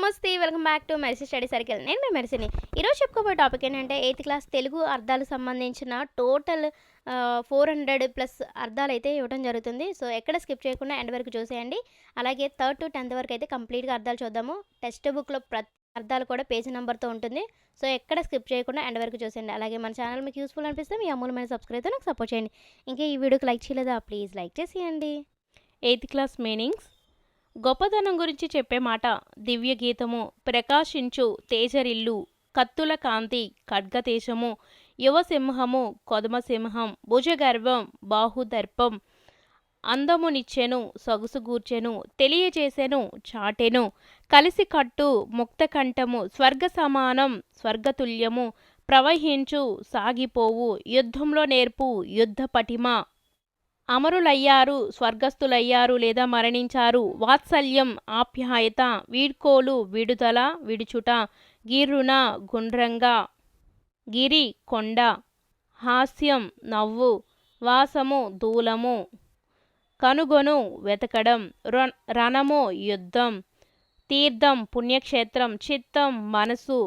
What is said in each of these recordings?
నమస్తే welcome back to Merisi study circle. నేను మీ మెరిసిని. ఈరోజు చెప్పుకోబోయే టాపిక్ ఏంటంటే ఎయిత్ క్లాస్ తెలుగు అర్థాలకు సంబంధించిన టోటల్ ఫోర్ హండ్రెడ్ ప్లస్ అర్థాలు అయితే ఇవ్వడం జరుగుతుంది. సో ఎక్కడ స్కిప్ చేయకుండా ఎండ్ వరకు చూసేయండి. అలాగే థర్డ్ టు టెన్త్ వరకు అయితే కంప్లీట్గా అర్థాలు చూద్దాము. టెక్స్ట్ బుక్లో ప్రతి అర్థాలు కూడా పేజీ నెంబర్తో ఉంటుంది. సో ఎక్కడ స్కిప్ చేయకుండా ఎండ్ వరకు చూసేయండి. అలాగే మన ఛానల్ మీకు యూస్ఫుల్ అనిపిస్తే మీ అమూలమైన సబ్స్క్రైబ్తో నాకు సపోర్ట్ చేయండి. ఇంకా ఈ వీడియోకి లైక్ చేయలేదా? ప్లీజ్ లైక్ చేసేయండి. Eighth class meanings. గొప్పదనం గురించి చెప్పే మాట దివ్య గీతము ప్రకాశించు తేజరిల్లు కత్తుల కాంతి ఖడ్గతేజము యువసింహము కొదమసింహం భుజగర్వం బాహుదర్పం అందమునిచ్చెను సొగసుగూర్చెను తెలియజేసెను చాటెను కలిసి కట్టు ముక్తకంఠము స్వర్గ సమానం స్వర్గతుల్యము ప్రవహించు సాగిపోవు యుద్ధంలో నేర్పు యుద్ధ పటిమ అమరులయ్యారు స్వర్గస్థులయ్యారు లేదా మరణించారు. వాత్సల్యం ఆప్యాయత వీడ్కోలు విడుదల విడుచుట గిర్రున గుండ్రంగా గిరి కొండ హాస్యం నవ్వు వాసము దూలము కనుగొను వెతకడం రణము యుద్ధం తీర్థం పుణ్యక్షేత్రం చిత్తం మనసు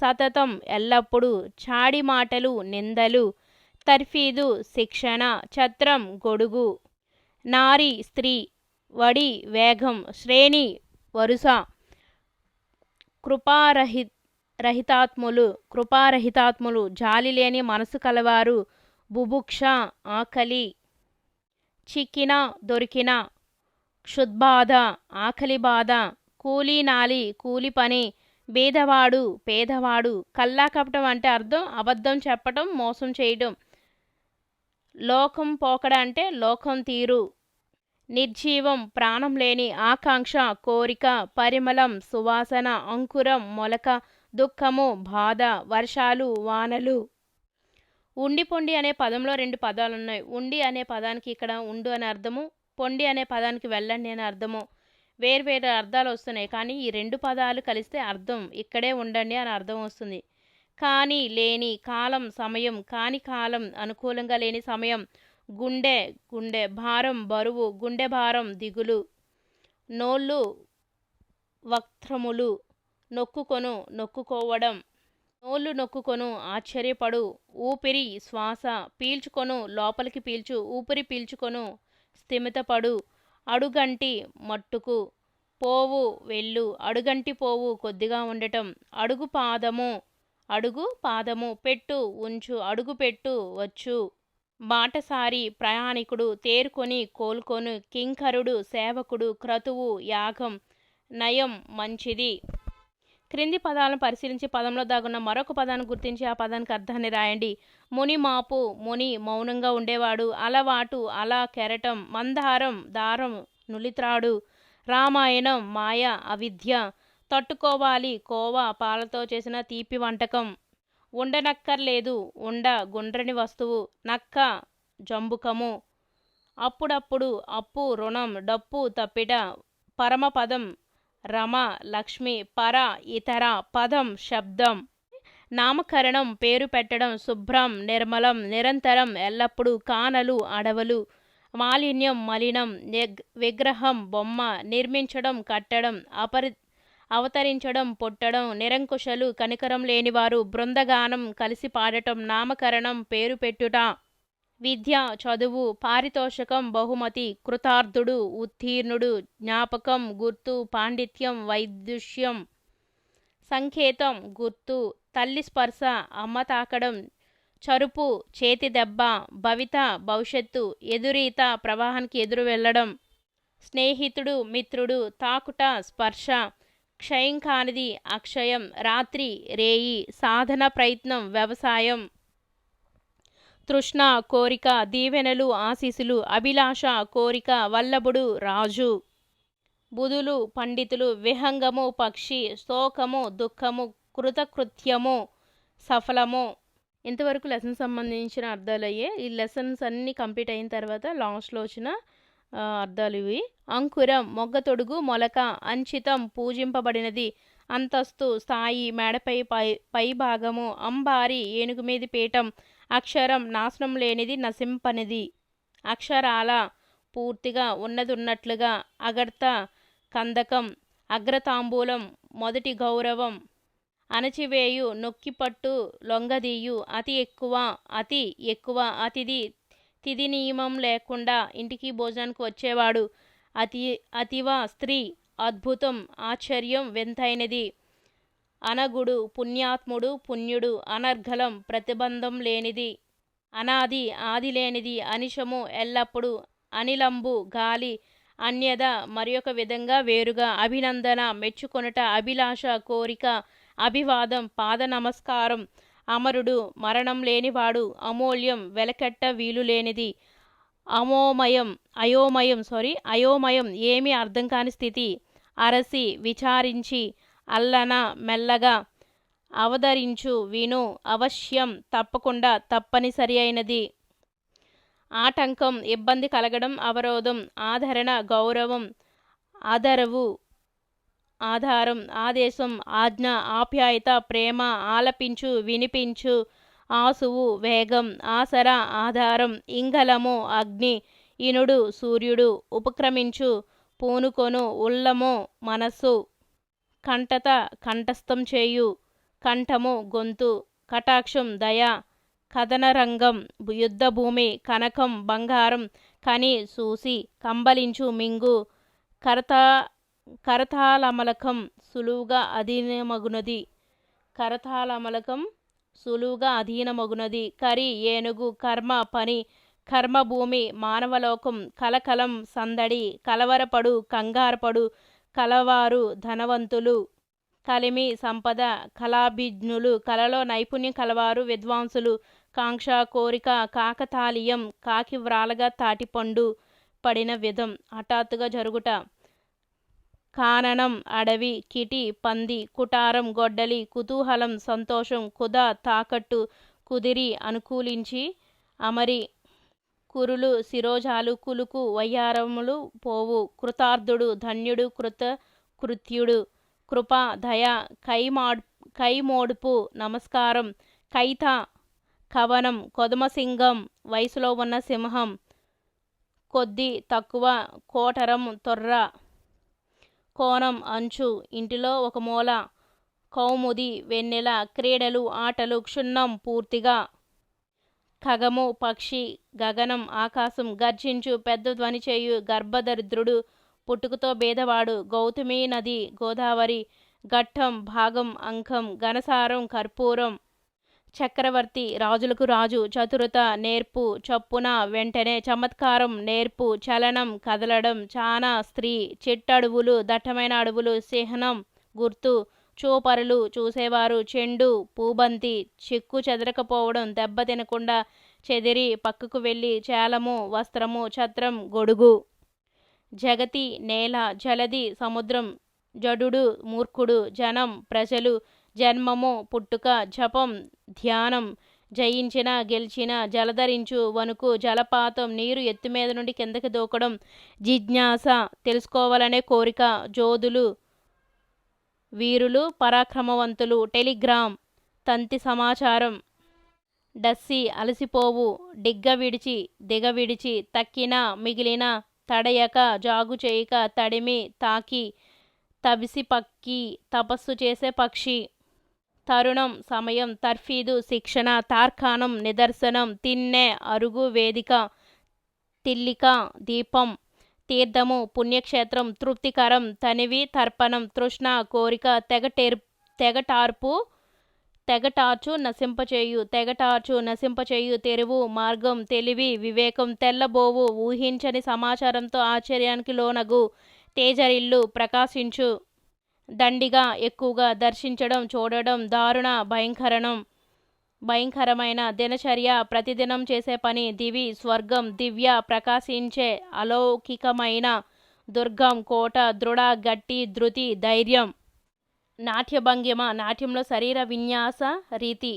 సతతం ఎల్లప్పుడూ చాడి మాటలు నిందలు తర్ఫీదు శిక్షణ ఛత్రం గొడుగు నారి స్త్రీ వడి వేగం శ్రేణి వరుస కృపారహి రహితాత్ములు కృపారహితాత్ములు జాలి లేని మనసు కలవారు బుభుక్ష ఆకలి చిక్కిన దొరికిన క్షుద్బాధ ఆకలి బాధ కూలీ నాలి కూలి పని బీదవాడు పేదవాడు కల్లా కపటం అంటే అర్థం అబద్ధం చెప్పటం మోసం చేయడం లోకం పోకడ అంటే లోకం తీరు. నిర్జీవం ప్రాణం లేని ఆకాంక్ష కోరిక పరిమళం సువాసన అంకురం మొలక దుఃఖము బాధ వర్షాలు వానలు. ఉండి పొండి అనే పదంలో రెండు పదాలు ఉన్నాయి ఉండి అనే పదానికి ఇక్కడ ఉండు అనే అర్థము పొండి అనే పదానికి వెళ్ళండి అనే అర్థము. వేరు అర్థాలు వస్తున్నాయి. కానీ ఈ రెండు పదాలు కలిస్తే అర్థం ఇక్కడే ఉండండి అని అర్థం వస్తుంది. కానీ లేని కాలం సమయం కాని కాలం అనుకూలంగా లేని సమయం. గుండె గుండె భారం బరువు గుండె భారం దిగులు. నోళ్ళు వక్త్రములు. నొక్కుకొను నొక్కుకోవడం. నోళ్ళు నొక్కుకొను ఆశ్చర్యపడు. ఊపిరి శ్వాస పీల్చుకొను లోపలికి పీల్చు. ఊపిరి పీల్చుకొను స్థిమితపడు. అడుగంటి మట్టుకు పోవు వెళ్ళు. అడుగంటి పోవు కొద్దిగా ఉండటం. అడుగు పాదము అడుగు పాదము పెట్టు ఉంచు అడుగు పెట్టు వచ్చు. బాటసారి ప్రయాణికుడు తేరుకొని కోలుకొను కింకరుడు సేవకుడు క్రతువు యాగం నయం మంచిది. క్రింది పదాలను పరిశీలించి పదంలో దాగున్న మరొక పదాన్ని గుర్తించి ఆ పదానికి అర్థాన్ని రాయండి. ముని మాపు ముని మౌనంగా ఉండేవాడు. అలవాటు అలా కెరటం మందారం దారం నులిత్రాడు. రామాయణం మాయ అవిద్య తట్టుకోవాలి. కోవా పాలతో చేసిన తీపి వంటకం. ఉండనక్కర్లేదు. ఉండ గుండ్రని వస్తువు. నక్క జంబుకము. అప్పుడప్పుడు అప్పు రుణం డప్పు తప్పిట పరమపదం రమ లక్ష్మి పర ఇతర పదం శబ్దం. నామకరణం పేరు పెట్టడం శుభ్రం నిర్మలం నిరంతరం ఎల్లప్పుడూ కానలు అడవులు. మాలిన్యం మలినం విగ్రహం బొమ్మ నిర్మించడం కట్టడం అపరి అవతరించడం పొట్టడం నిరంకుశలు కనికరం లేనివారు బృందగానం కలిసి పాడటం నామకరణం పేరు పెట్టుట విద్య చదువు పారితోషకం బహుమతి కృతార్థుడు ఉత్తీర్ణుడు జ్ఞాపకం గుర్తు పాండిత్యం వైదుష్యం సంకేతం గుర్తు తల్లి స్పర్శ అమ్మ తాకడం చరుపు చేతి దెబ్బ భవిత భవిష్యత్తు ఎదురీత ప్రవాహానికి ఎదురు వెళ్ళడం స్నేహితుడు మిత్రుడు తాకుట స్పర్శ క్షయం కానిది అక్షయం రాత్రి రేయి సాధన ప్రయత్నం వ్యవసాయం. తృష్ణ కోరిక దీవెనలు ఆశీసులు అభిలాష కోరిక వల్లభుడు రాజు. బుధులు పండితులు విహంగము పక్షి శోకము దుఃఖము కృతకృత్యము సఫలము. ఇంతవరకు లెసన్ సంబంధించిన అర్థాలు అయ్యే ఈ లెసన్స్ అన్నీ కంప్లీట్ అయిన తర్వాత లాస్ట్లో వచ్చిన అర్థాలు ఇవి అంకురం మొగ్గ తొడుగు మొలక అంచితం పూజింపబడినది. అంతస్తు స్థాయి మేడపై పై పై భాగము అంబారి ఏనుగు మీది పీఠం. అక్షరం నాశనం లేనిది నశింపనిది. అక్షరాల పూర్తిగా ఉన్నది ఉన్నట్లుగా అగర్త కందకం అగ్రతాంబూలం మొదటి గౌరవం అణచివేయు నొక్కిపట్టు లొంగదీయు అతి ఎక్కువ అతి ఎక్కువ అతిథి తిది నియమం లేకుండా ఇంటికి భోజనానికి వచ్చేవాడు. అతి అతివ స్త్రీ అద్భుతం ఆశ్చర్యం వింతైనది. అనగుడు పుణ్యాత్ముడు పుణ్యుడు అనర్ఘలం ప్రతిబంధం లేనిది. అనాది ఆది లేనిది అనిశము ఎల్లప్పుడూ అనిలంబు గాలి అన్యద మరొక విధంగా వేరుగా అభినందన మెచ్చుకొనుట అభిలాష కోరిక అభివాదం పాద నమస్కారం అమరుడు మరణం లేనివాడు అమూల్యం వెలకట్ట వీలు లేనిది అమోమయం అయోమయం సారీ అయోమయం ఏమీ అర్థం కాని స్థితి. అరసి విచారించి అల్లన మెల్లగా అవదరించు విను అవశ్యం తప్పకుండా తప్పనిసరి అయినది. ఆటంకం ఇబ్బంది కలగడం అవరోధం ఆదరణ గౌరవం ఆదరవు ఆధారం ఆదేశం ఆజ్ఞ ఆప్యాయత ప్రేమ ఆలపించు వినిపించు ఆసువు వేగం ఆసర ఆధారం ఇంగలము అగ్ని ఇనుడు సూర్యుడు ఉపక్రమించు పూనుకొను ఉల్లము మనస్సు కంఠత కంఠస్థం చేయు కంఠము గొంతు కటాక్షం దయ కథనరంగం యుద్ధభూమి కనకం బంగారం కని సూసి కంబలించు మింగు కరత కరతాళమలకం సులువుగా అధీనమగునది. కరతాళమలకం సులువుగా అధీనమగునది. కరి ఏనుగు కర్మ పని కర్మభూమి మానవలోకం కలకలం సందడి కలవరపడు కంగారపడు కలవారు ధనవంతులు కలిమి సంపద కళాభిజ్ఞులు కళలో నైపుణ్యం కలవారు విద్వాంసులు కాంక్ష కోరిక కాకతాళీయం కాకి వ్రాలగా తాటిపండు పడిన విధం హఠాత్తుగా జరుగుట కాననం అడవి కిటి పంది కుటారం గొడ్డలి కుతూహలం సంతోషం కుద తాకట్టు కుదిరి అనుకూలించి అమరి కురులు శిరోజాలు కులుకు వయ్యారములు పోవు కృతార్థుడు ధన్యుడు కృత కృత్యుడు కృప దయ కైమాడ్ కైమోడుపు నమస్కారం కైత కవనం కొదమసింగం వయసులో ఉన్న సింహం కొద్ది తక్కువ కోటరం తొర్ర కోణం అంచు. ఇంటిలో ఒక మూల. కౌముది వెన్నెల క్రీడలు ఆటలు క్షుణ్ణం పూర్తిగా. ఖగము పక్షి గగనం ఆకాశం గర్జించు పెద్ద ధ్వని చేయు గర్భదరిద్రుడు పుట్టుకతో భేదవాడు గౌతమి నది గోదావరి ఘట్టం భాగం అంకం ఘనసారం కర్పూరం చక్రవర్తి రాజులకు రాజు చతురత నేర్పు చప్పున వెంటనే చమత్కారం నేర్పు చలనం కదలడం చానా స్త్రీ చిట్టడువులు దట్టమైన అడవులు సిహ్నం గుర్తు చూపరులు చూసేవారు చెండు పూబంతి చిక్కు చెదరకపోవడం దెబ్బ తినకుండా చెదిరి పక్కకు వెళ్ళి చేలము వస్త్రము ఛత్రం గొడుగు జగతి నేల జలది సముద్రం జడుడు మూర్ఖుడు జనం ప్రజలు జన్మము పుట్టుక జపం ధ్యానం జయించిన గెలిచిన జలధరించు వణుకు జలపాతం నీరు ఎత్తుమీద నుండి కిందకి దూకడం జిజ్ఞాస తెలుసుకోవాలనే కోరిక జోదులు వీరులు పరాక్రమవంతులు టెలిగ్రామ్ తంతి సమాచారం డస్సి అలసిపోవు డిగ్గ విడిచి దిగ విడిచి తక్కిన మిగిలిన తడయక జాగు చేయక తడిమి తాకి తవిసి పక్కి తపస్సు చేసే పక్షి. తరుణం సమయం తర్ఫీదు శిక్షణ తార్కాణం నిదర్శనం తిన్నె అరుగు వేదిక తిల్లిక దీపం తీర్థము పుణ్యక్షేత్రం తృప్తికరం తనివి తర్పణం తృష్ణ కోరిక తెగటేర్ తెగటార్పు తెగటార్చు నశింపచేయు తెగటార్చు నశింపచేయు తెరువు మార్గం తెలివి వివేకం తెల్లబోవు ఊహించని సమాచారంతో ఆశ్చర్యానికి లోనగు తేజరిల్లు ప్రకాశించు దండిగా ఎక్కువగా దర్శించడం చూడడం దారుణ భయంకరణం. భయంకరమైన దినచర్య ప్రతిదినం చేసే పని దివి స్వర్గం దివ్య ప్రకాశించే అలౌకికమైన దుర్గం కోట దృఢ గట్టి ధృతి ధైర్యం. నాట్యభంగిమ నాట్యంలో శరీర విన్యాస రీతి.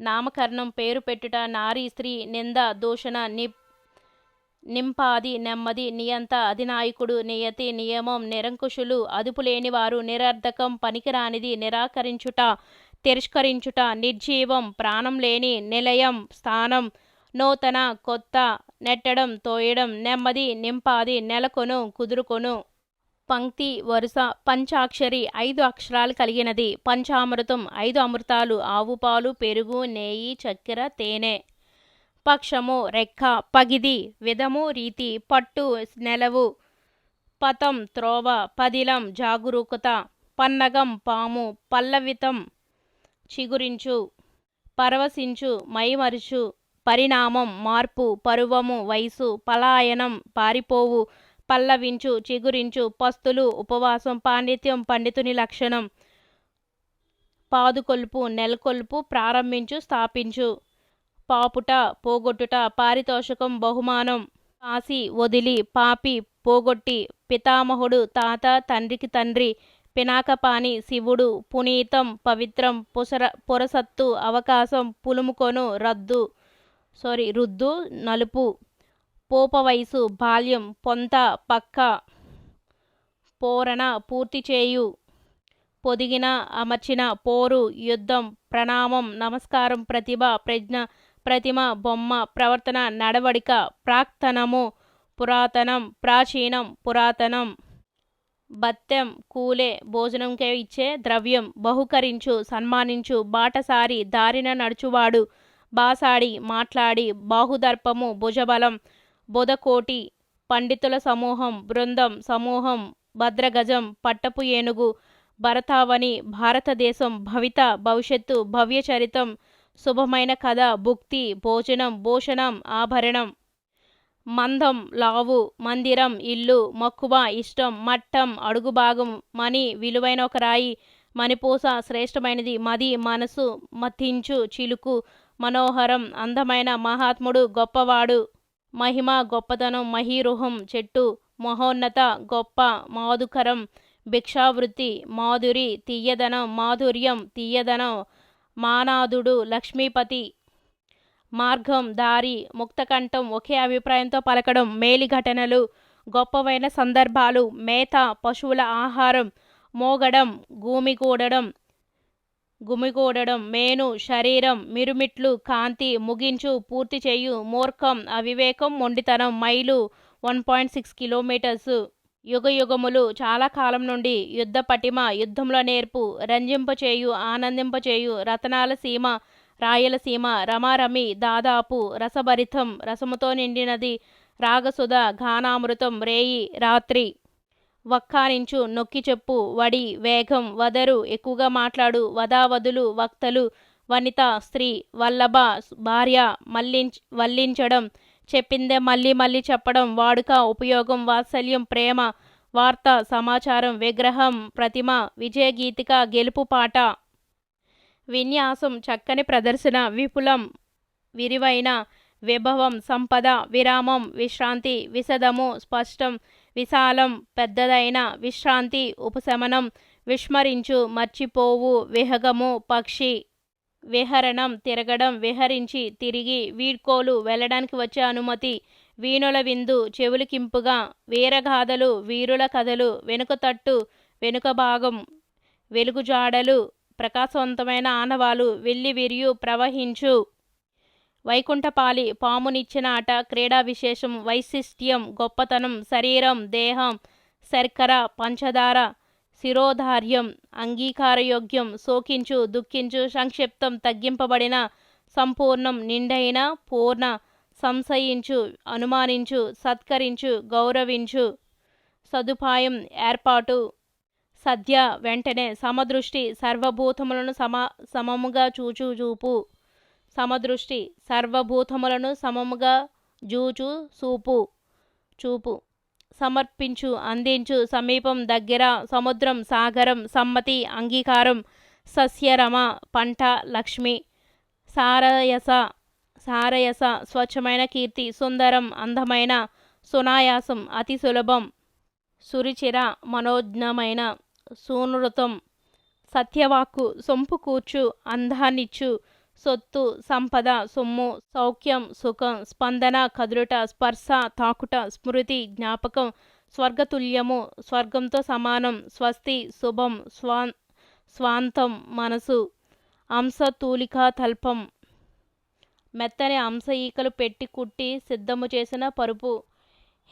నామకరణం పేరు పెట్టుట నారీ స్త్రీ నింద దూషణ నిప్ నింపాది నెమ్మది నియంత అధినాయకుడు నియతి నియమం నిరంకుశులు అదుపులేనివారు నిరర్ధకం పనికిరానిది నిరాకరించుట తిరస్కరించుట నిర్జీవం ప్రాణం లేని నిలయం స్థానం నూతన కొత్త నెట్టడం తోయడం నెమ్మది నింపాది నెలకొను కుదురుకొను. పంక్తి వరుస పంచాక్షరి ఐదు అక్షరాలు కలిగినది. పంచామృతం ఐదు అమృతాలు ఆవు పాలు పెరుగు నెయ్యి చక్కెర తేనె. పక్షము రెక్క పగిది విధము రీతి పట్టు నెలవు పతం త్రోవ పదిలం జాగరూకత పన్నగం పాము పల్లవితం చిగురించు పరవశించు మైమరుచు పరిణామం మార్పు పరువము వయసు పలాయనం పారిపోవు పల్లవించు చిగురించు పస్తులు ఉపవాసం పాండిత్యం పండితుని లక్షణం పాదుకొల్పు నెలకొల్పు ప్రారంభించు స్థాపించు. పాపుట పోగొట్టుట పారితోషకం బహుమానం పాసి వదిలి పాపి పోగొట్టి పితామహుడు తాత తండ్రికి తండ్రి పినాకపాని శివుడు పునీతం పవిత్రం పుసర పురసత్తు అవకాశం పులుముకొను రద్దు. సారీ రుద్దు నలుపు పోప వయసు బాల్యం పొంత పక్క పోరణ పూర్తి చేయు పొదిగిన అమర్చిన పోరు యుద్ధం ప్రణామం నమస్కారం ప్రతిభ ప్రజ్ఞ ప్రతిమ బొమ్మ ప్రవర్తన నడవడిక ప్రాక్తనము పురాతనం ప్రాచీనం పురాతనం. భత్యం కూలే భోజనంకే ఇచ్చే ద్రవ్యం బహుకరించు సన్మానించు బాటసారి దారిన నడుచువాడు బాసాడి మాట్లాడి బాహుదర్పము భుజబలం బొదకోటి పండితుల సమూహం బృందం సమూహం భద్రగజం పట్టపు ఏనుగు భరతావని భారతదేశం భవిత భవిష్యత్తు భవ్యచరితం శుభమైన కథ భుక్తి భోజనం భూషణం ఆభరణం. మందం లావు మందిరం ఇల్లు మక్కువ ఇష్టం మట్టం అడుగు భాగం మణి విలువైన ఒక రాయి మణిపూస శ్రేష్టమైనది మది మనసు మతించు చిలుకు మనోహరం అందమైన మహాత్ముడు గొప్పవాడు. మహిమ గొప్పతనం మహీరుహం చెట్టు మహోన్నత గొప్ప మాధుకరం భిక్షావృత్తి మాధురి తీయదనం మాధుర్యం తీయదనం మానాదుడు లక్ష్మీపతి. మార్గం దారి ముక్తకంఠం ఒకే అభిప్రాయంతో పలకడం మేలి ఘటనలు గొప్పవైన సందర్భాలు మేత పశువుల ఆహారం మోగడం గూమిగూడడం గుమిగూడడం మేను శరీరం మిరుమిట్లు కాంతి ముగించు పూర్తి చేయు మూర్ఖం అవివేకం మొండితనం mile one point six kilometres. యుగ యుగములు చాలా కాలం నుండి యుద్ధ పటిమ యుద్ధంలో నేర్పు రంజింపచేయు ఆనందింపచేయు రతనాల సీమ రాయలసీమ రమారమి దాదాపు రసభరితం రసముతో నిండినది రాగసుధ ఘానామృతం రేయి రాత్రి. వక్కానించు నొక్కి చెప్పు వడి వేగం వదరు ఎక్కువగా మాట్లాడు వదావదులు వక్తలు వనిత స్త్రీ వల్లభ భార్య మల్లించ్ వల్లించడం చెప్పిందే మళ్ళీ మళ్ళీ చెప్పడం వాడుక ఉపయోగం వాత్సల్యం ప్రేమ వార్త సమాచారం విగ్రహం ప్రతిమ విజయగీతిక గెలుపు పాట విన్యాసం చక్కని ప్రదర్శన విపులం విరివైన విభవం సంపద విరామం విశ్రాంతి విశదము స్పష్టం విశాలం పెద్దదైన విశ్రాంతి ఉపశమనం విస్మరించు మర్చిపోవు విహగము పక్షి విహరణం తిరగడం విహరించి తిరిగి వీడ్కోలు వెళ్ళడానికి వచ్చే అనుమతి వీణుల విందు చెవులుకింపుగా వీరగాథలు వీరుల కథలు వెనుక తట్టు వెనుక భాగం వెలుగుజాడలు ప్రకాశవంతమైన ఆనవాలు వెళ్ళి విరియు ప్రవహించు. వైకుంఠపాలి పామునిచ్చిన ఆట క్రీడా విశేషం వైశిష్ట్యం గొప్పతనం శరీరం దేహం శర్కర పంచదార శిరోధార్యం అంగీకారయోగ్యం శోకించు దుఃఖించు సంక్షిప్తం తగ్గింపబడిన సంపూర్ణం నిండైన పూర్ణ సంశయించు అనుమానించు సత్కరించు గౌరవించు. సదుపాయం ఏర్పాటు. సద్య వెంటనే సమదృష్టి సర్వభూతములను సమ సమముగా చూచు చూపు. సమదృష్టి సర్వభూతములను సమముగా జూచు చూపు చూపు. సమర్పించు అందించు. సమీపం దగ్గర సముద్రం సాగరం సమ్మతి అంగీకారం సస్యరమ పంట లక్ష్మి సారయస సారయస స్వచ్ఛమైన కీర్తి సుందరం అందమైన సునాయాసం అతి సులభం సురిచిర మనోజ్ఞమైన సూనృతం సత్యవాక్కు సొంపు కూర్చు అందాన్నిచ్చు. సొత్తు సంపద సొమ్ము సౌఖ్యం సుఖం స్పందన కదులుట స్పర్శ తాకుట స్మృతి జ్ఞాపకం స్వర్గతుల్యము స్వర్గంతో సమానం స్వస్తి శుభం స్వా స్వాంతం మనసు అంశతూలిక తల్పం. మెత్తని అంశ ఈకలు పెట్టి కుట్టి సిద్ధము చేసిన పరుపు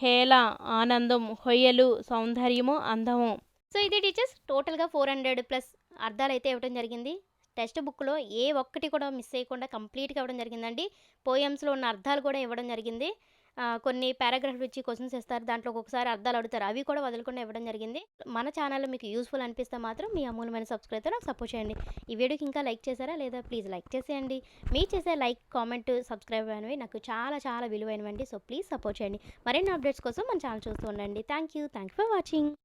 హేళ ఆనందం హొయ్యలు సౌందర్యము అందము. సో ఇది టీచర్స్ టోటల్గా ఫోర్ హండ్రెడ్ ప్లస్ అర్థాలు అయితే ఇవ్వడం జరిగింది. టెక్స్ట్ బుక్లో ఏ ఒక్కటి కూడా మిస్ చేయకుండా కంప్లీట్గా ఇవ్వడం జరిగిందండి. పోయమ్స్లో ఉన్న అర్థాలు కూడా ఇవ్వడం జరిగింది. కొన్ని పారాగ్రాఫ్లు ఇచ్చి క్వశ్చన్స్ ఇస్తారు. దాంట్లో ఒక్కొక్కసారి అర్థాలు అడుగుతారు. అవి కూడా వదలకుండా ఇవ్వడం జరిగింది. మన ఛానల్ మీకు యూస్ఫుల్ అనిపిస్తే మాత్రం మీ అమూల్యమైన సబ్స్క్రైబర్ నాకు సపోర్ట్ చేయండి. ఈ వీడియోకి ఇంకా లైక్ చేశారా లేదా ప్లీజ్ లైక్ చేసేయండి. మీ చేసే లైక్ కామెంట్ సబ్స్క్రైబ్ అనేవి నాకు చాలా చాలా విలువైనవండి. సో ప్లీజ్ సపోర్ట్ చేయండి. మరిన్ని అప్డేట్స్ కోసం మన ఛానల్ చూస్తూ ఉండండి. Thank you thank for watching.